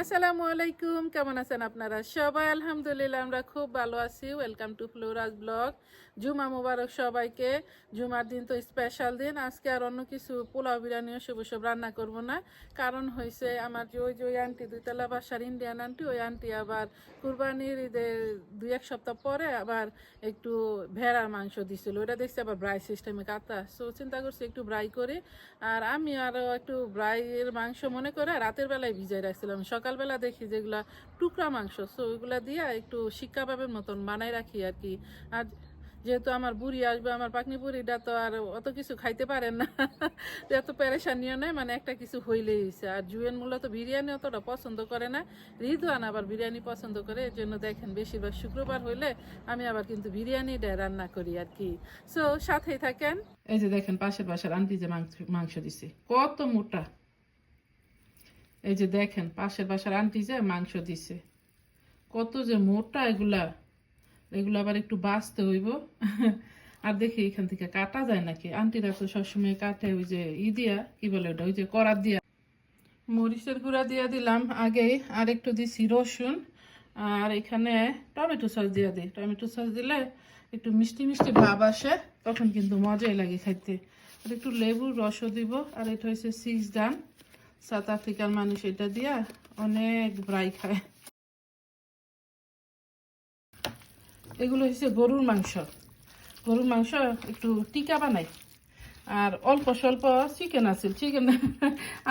আসসালামু আলাইকুম, কেমন আছেন আপনারা? সবাই আলহামদুলিল্লাহ, আমরা খুব ভালো আছি। ওয়েলকাম টু ফ্লোরাজ ব্লগ জুমা মুবারক সবাইকে। জুমার দিন তো স্পেশাল দিন। আজকে আর অন্য কিছু পোলাও বিরিয়ানি সব সব রান্না করব না। কারণ হয়েছে আমার যে ওই যে ওই আন্টি দুইতলা বাসার ইন্ডিয়ান আন্টি ওই আন্টি আবার কুরবানির ঈদের দুই এক সপ্তাহ পরে আবার একটু ভেড়ার মাংস দিছিল। ওটা দেখছি আবার ব্রাই সিস্টেমে কাটা। সো চিন্তা করছি একটু ব্রাই করি। আর আমি আরও একটু ব্রাইয়ের মাংস মনে করে রাতের বেলায় ভিজাই রাখছিলাম। সকালবেলা দেখি যেগুলা টুকরা মাংস সো ওইগুলা দিয়ে একটু শিক্ষাভাবের মতন বানাই রাখি আর কি আর যেহেতু আমার বুড়ি আসবে, আমার পাকনি বুড়িটা তো আর অত কিছু খাইতে পারেন না। এত প্যারেশানিও নেই মানে একটা কিছু হইলেই হয়েছে আর জুয়েন মূলত বিরিয়ানি অতটা পছন্দ করে না। রিদওয়ান আবার বিরিয়ানি পছন্দ করে, এর জন্য দেখেন বেশিরভাগ শুক্রবার হইলে আমি আবার কিন্তু বিরিয়ানিটা রান্না করি আর কি সো সাথেই থাকেন। এই যে দেখেন পাশের বাসার আন্টি যে মাংস মাংস দিছে, কত মোটা। এই যে দেখেন, পাশের বাসার আন্টি যে মাংস দিছে। কত যে মোটা এগুলা। এগুলো আবার একটু বাঁচতে হইব। আর দেখি এখান থেকে কাটা যায় নাকি? আন্টিরা তো সবসময় কাটে ওই যে ই দিয়া, কি বলে ওটা? ওই যে করাত দিয়া। মরিচের গুঁড়া দিয়ে দিলাম। আগেই আর একটু দিছি রসুন। আর এখানে টমেটো সস দিয়ে দিই। টমেটো সস দিলে একটু মিষ্টি মিষ্টি ভাব আসে, তখন কিন্তু মজাই লাগে খাইতে। আর একটু লেবুর রসও দিব। আর এটা হচ্ছে সিক্স ডান সাউথ আফ্রিকার মানুষ এটা দিয়া অনেক ব্রাই খায়। এগুলো হচ্ছে গরুর মাংস। গরুর মাংস একটু টিকা বানাই আর অল্প স্বল্প চিকেন আছিল চিকেন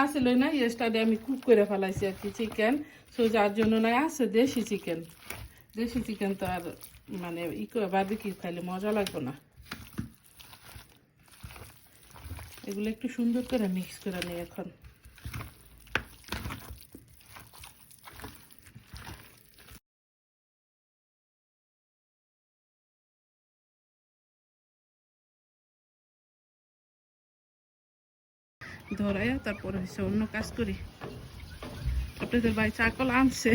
আছিল না ইয়েস্টারডে আমি কুক করে ফেলাইছি আর কি চিকেন সো যার জন্য না আছে দেশি চিকেন দেশি চিকেন তো আর মানে ই করে বারবিকিউ খাইলে মজা লাগবে না। এগুলো একটু সুন্দর করে মিক্স করে নিই এখন। ধরাইয়া তারপরে হচ্ছে অন্য কাজ করি। আপনাদের ভাই চাকল আনছে।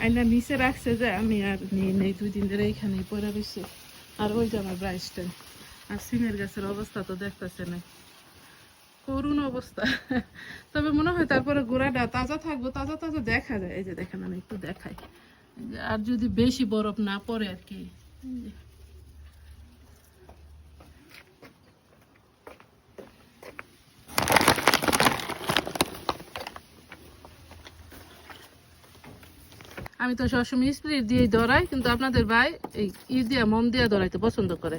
আইনা নিচে রাখছে যে আমি আর নিয়ে নেই, দুই দিন ধরে এইখানেই পড়ে রয়েছে আর ওই যে আমার ব্রাইসটা আর সিমের গাছের অবস্থা তো দেখতেছে না। করুণ অবস্থা। তবে মনে হয় তারপরে গোড়াটা তাজা থাকব, তাজা তাজা দেখা যায়। এই যে দেখেন, আমি একটু দেখাই। আর যদি বেশি বরফ না পড়ে আর কি। আমি তো সবসময় স্প্রিট দিয়েই দৌড়াই কিন্তু আপনাদের ভাই এই ই দিয়া, মোম দিয়া দৌড়াইতে পছন্দ করে।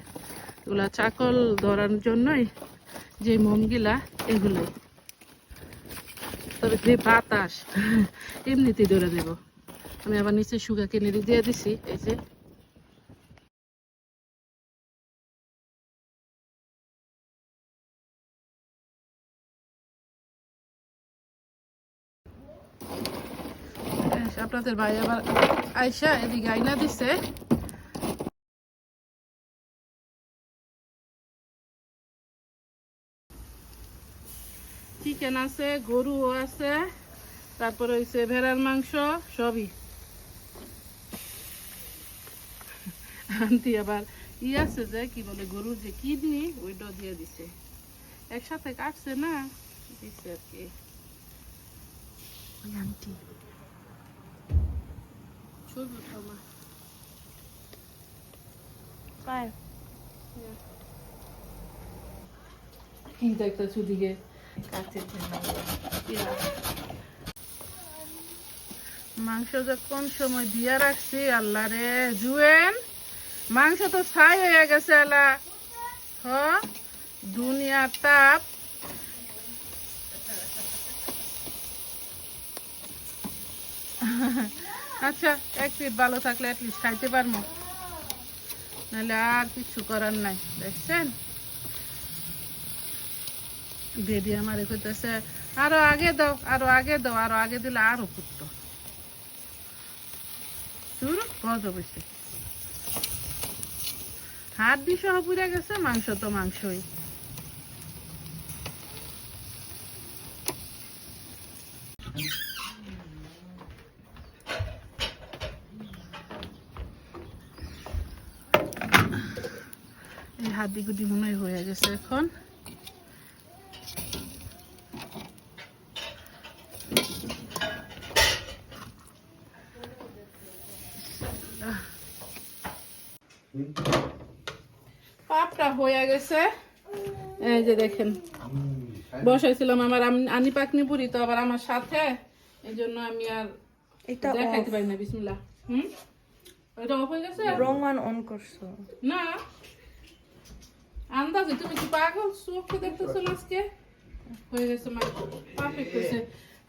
এগুলা চাকল ধরার জন্যই যে মোমগুলা এগুলোই তবে যে বাতাস, এমনিতেই ধরে দেব। আমি আবার নিচে সুগা কিনে দিয়ে দিছি, এই যে। আপনাদের ভাই আবার আয়সা এদিকে আইনা দিছে। চিকেন আছে, গরুও আছে, তারপরে হইছে ভেড়ার মাংস, সবই। আন্টি আবার ই আছে যে, কি বলে, গরুর যে কিডনি, ওইটাও দিয়ে দিছে। একসাথে কাটছে না দিচ্ছে আর কি। মাংস যে কোন সময় দিয়া রাখছি আল্লাহ রে জুয়েন। মাংস তো ছাই হয়ে গেছে আল্লাহ। হ? দুনিয়ার তাপ। আচ্ছা এক পিট ভালো থাকলে অ্যাটলিস্ট খাইতে পারব। নাহলে আর কিছু করার নাই, দেখছেন? বেবি আমার কইতেছে, আরও আগে দাও, আরও আগে দাও, আরও আগে দিলে আরও বসে হাত সহ পুড়ে গেছে, মাংস তো মাংসই। এই হাতি গুদি মনে হয়ে গেছে এখন। হয়ে গেছে। আমার আনি তো আবার আমার সাথে। এই জন্য আমি আর দেখাইতে পারি না হয়ে গেছে? অন না। আন্দাজে, তুমি কি পাগল? চোখে দেখতেছো আজকে হয়ে গেছে পারফেক্ট হয়েছে।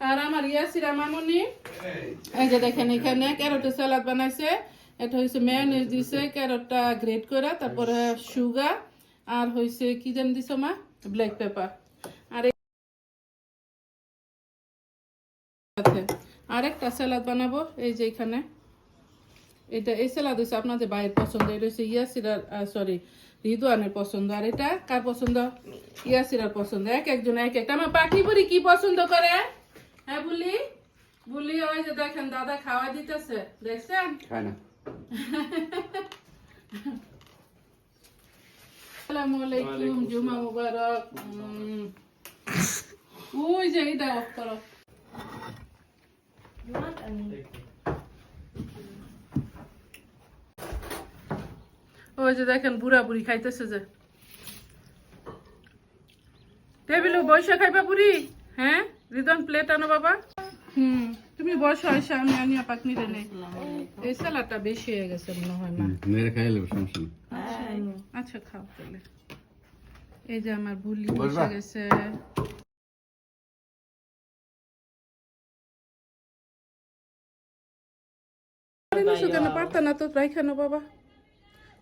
আর আমার ইয়াসিরা মামনি এই যে দেখেন এখানে ক্যারটের সালাদ বানাইছে। এটা হয়েছে মেয়নিজ দিছে, ক্যারটটা গ্রেট করে তারপরে সুগার আর হয়েছে কি জানি দিছো মা? ব্ল্যাক পেপার আর আরেকটা স্যালাদ বানাবো, এই যে এখানে। এটা এই স্যালাদ হচ্ছে আপনাদের বাইরের পছন্দ এটা হচ্ছে ইয়াসিরার সরি রিদওয়ানের পছন্দ। আর এটা কার পছন্দ? ইয়াসিরার পছন্দ। এক একজন এক একটা। আমার পাখি বুড়ি কি পছন্দ করে? হ্যাঁ বলি? বলি ওই যে দেখেন দাদা খাওয়া দিতেছে। দেখছেন? আসসালামু আলাইকুম জুমা মুবারক। উম, ওই যে এটা অফ করো ওই যে দেখেন বুড়া বুড়ি খাইতেছে যে। টেবিলে বসে খাইবা বুড়ি? হ্যাঁ? রিদন প্লেট আনো বাবা। হুম তুমি বসো আমি আনিয়া পাকনি রে নেই এই স্যালাডটা বেশি হয়ে গেছে মনে হয় না মেরে খাই নেব সমস্যা আচ্ছা খাও তাহলে। এই যে আমার? বসে গেছে। পারতা না তো রাইখানো বাবা।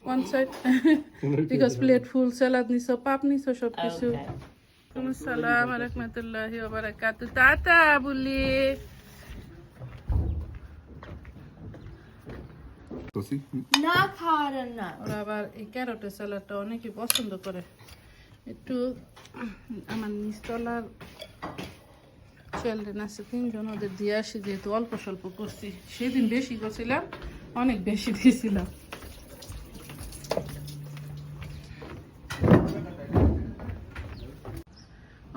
One side because plate full salad নিছো পাপ নিছো সব কিছু আসসালাম রহমতুল্লাহি ওয়া বারাকাতু টাটা বুলি না খাওয়ার না। ওরা আবার এই ক্যারটের স্যালাডটা অনেকে পছন্দ করে। একটু আমার নিচতলার চ্যালেন আছে তিনজন ওদের দিয়ে আসি যেহেতু অল্প স্বল্প করছি। সেদিন বেশি করছিলাম অনেক বেশি দিয়েছিলাম।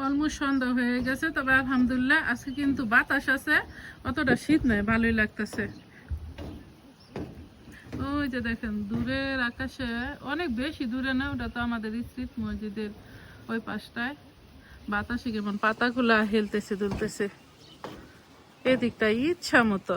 অলমোস্ট সন্ধ্যা হয়ে গেছে, তবে আলহামদুলিল্লাহ আজকে কিন্তু বাতাস আছে, অতটা শীত নয় ভালোই লাগতেছে। ওই যে দেখেন, দূরের আকাশে, অনেক বেশি দূরে না, ওটা তো আমাদের স্ট্রিট মসজিদের ওই পাশটায়। বাতাসে কেমন পাতাগুলা হেলতেছে, দুলতেছে। এদিকটা ইচ্ছা মতো।